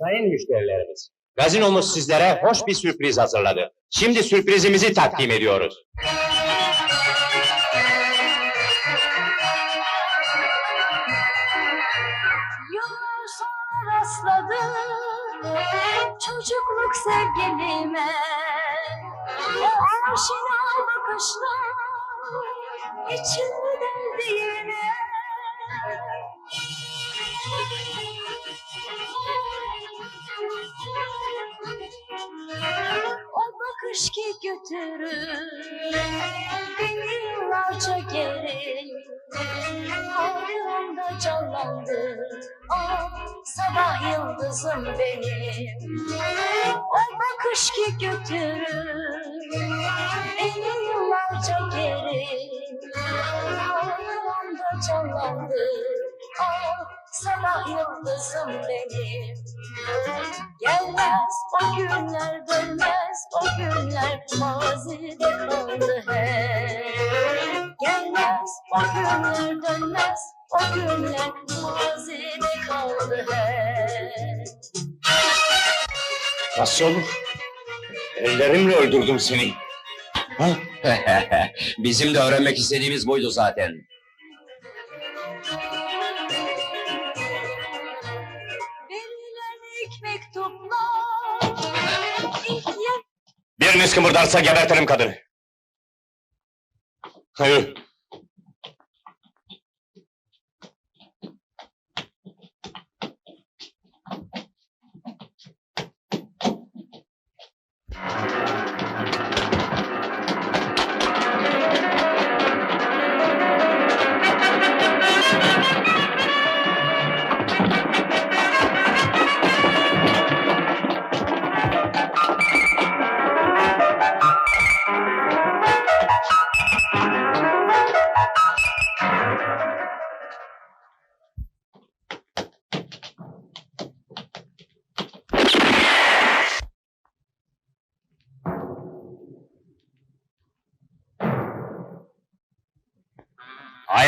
Sayın müşterilerimiz, gazinomuz sizlere hoş bir sürpriz hazırladı. Şimdi sürprizimizi takdim ediyoruz. Yıllar sonra rastladım çocukluk sevgilime O aşina bakışlar içimi deldi yine O bakış ki götürür. Beni yıllarca geri Hayalımda canlandı o sabah yıldızım benim. O bakış ki götürür beni yıllarca geri Hayalımda canlandı sabah yıldızım benim Gelmez o günler dönmez o günler mazide kaldı hep Gelmez o günler dönmez o günler mazide kaldı hep Nasıl olur? Ellerimle öldürdüm seni. Bizim de öğrenmek istediğimiz buydu zaten. Biriniz kımırdarsa gebertirim kadını. Hayır.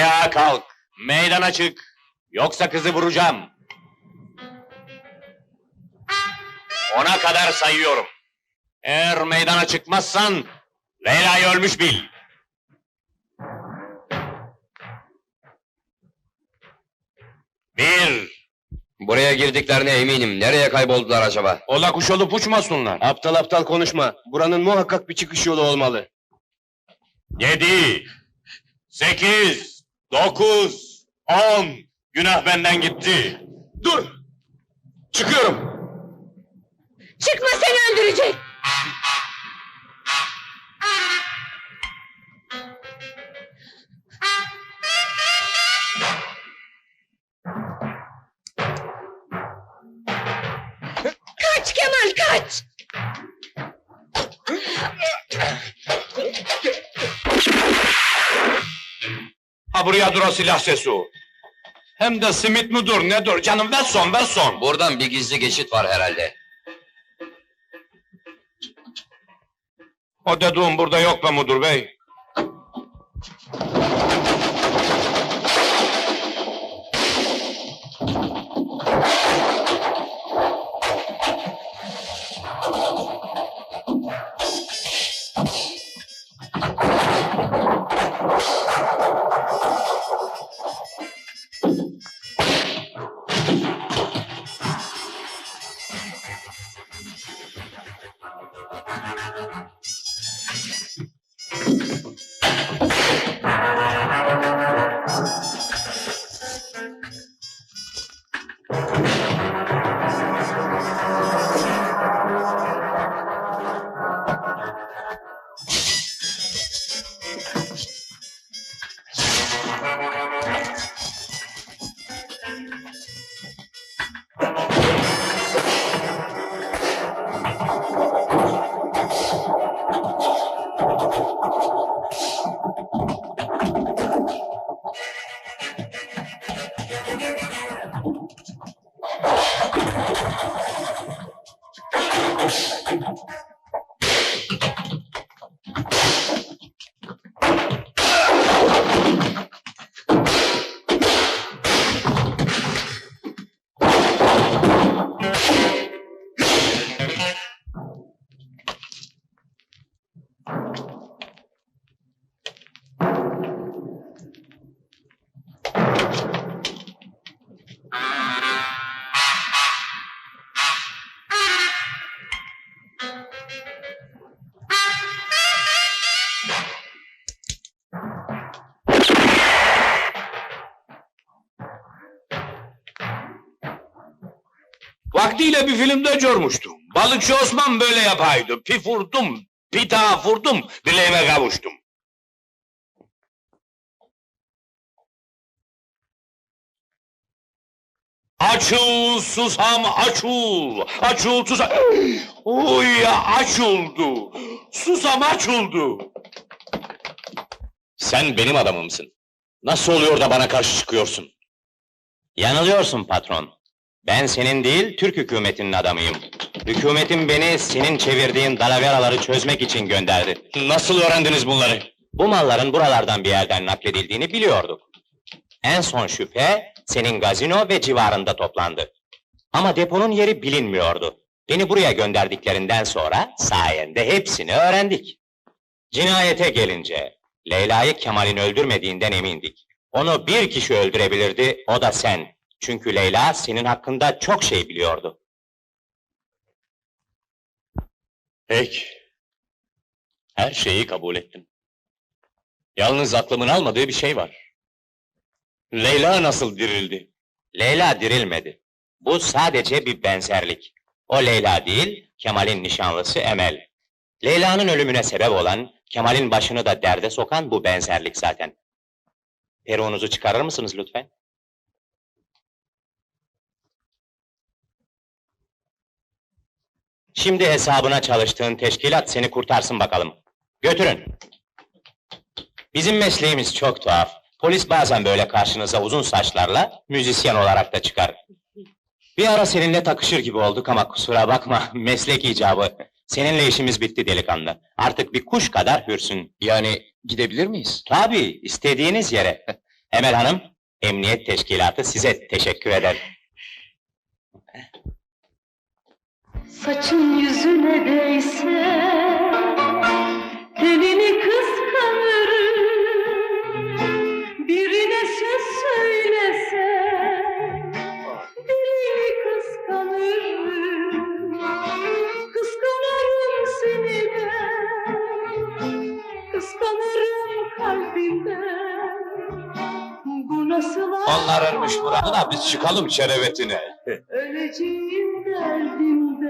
Ayağa kalk. Meydana çık. Yoksa kızı vuracağım. Ona kadar sayıyorum. Eğer meydana çıkmazsan Leyla'yı ölmüş bil. Bir. Buraya girdiklerine eminim. Nereye kayboldular acaba? Ola kuş olup uçmasınlar. Aptal aptal konuşma. Buranın muhakkak bir çıkış yolu olmalı. Yedi. Sekiz. Dokuz. On. Günah benden gitti. Dur. Çıkıyorum. Çıkma seni öldürecek. Ha buraya dur o silah sesi. Hem de simit mudur nedir canım ver son ver son. Buradan bir gizli geçit var herhalde. O dediğim burada yok be mudur bey. Vaktiyle bir filmde görmüştüm. Balıkçı Osman böyle yapaydı. Pif vurdum, daha vurdum, dileğime kavuştum. Açıl susam açıl, açıl susam. Oy açıldı, susam açıldı. Sen benim adamımsın. Nasıl oluyor da bana karşı çıkıyorsun? Yanılıyorsun patron. Ben senin değil, Türk hükümetinin adamıyım. Hükümetin beni senin çevirdiğin dalaveraları çözmek için gönderdi. Nasıl öğrendiniz bunları? Bu malların buralardan bir yerden nakledildiğini biliyorduk. En son şüphe, senin gazino ve civarında toplandı. Ama deponun yeri bilinmiyordu. Beni buraya gönderdiklerinden sonra sayende hepsini öğrendik. Cinayete gelince, Leyla'yı Kemal'in öldürmediğinden emindik. Onu bir kişi öldürebilirdi, o da sen. Çünkü Leyla senin hakkında çok şey biliyordu. Peki. Her şeyi kabul ettim. Yalnız aklımın almadığı bir şey var. Leyla nasıl dirildi? Leyla dirilmedi. Bu sadece bir benzerlik. O Leyla değil, Kemal'in nişanlısı Emel. Leyla'nın ölümüne sebep olan, Kemal'in başını da derde sokan bu benzerlik zaten. Peruğunuzu çıkarır mısınız lütfen? Şimdi hesabına çalıştığın teşkilat seni kurtarsın bakalım. Götürün. Bizim mesleğimiz çok tuhaf. Polis bazen böyle karşınıza uzun saçlarla müzisyen olarak da çıkar. Bir ara seninle takışır gibi olduk ama kusura bakma, meslek icabı. Seninle işimiz bitti delikanlı. Artık bir kuş kadar hürsün. Yani gidebilir miyiz? Tabii, istediğiniz yere. Emel Hanım, Emniyet Teşkilatı size teşekkür eder. Saçın yüzüne değse Tenini kıskanırım. Birine söz söylese Dilini kıskanırım. Kıskanırım seni ben Kıskanırım kalbimden Bu nasıl Onlar ölmüş burada da biz çıkalım şerevetine. Öleceğim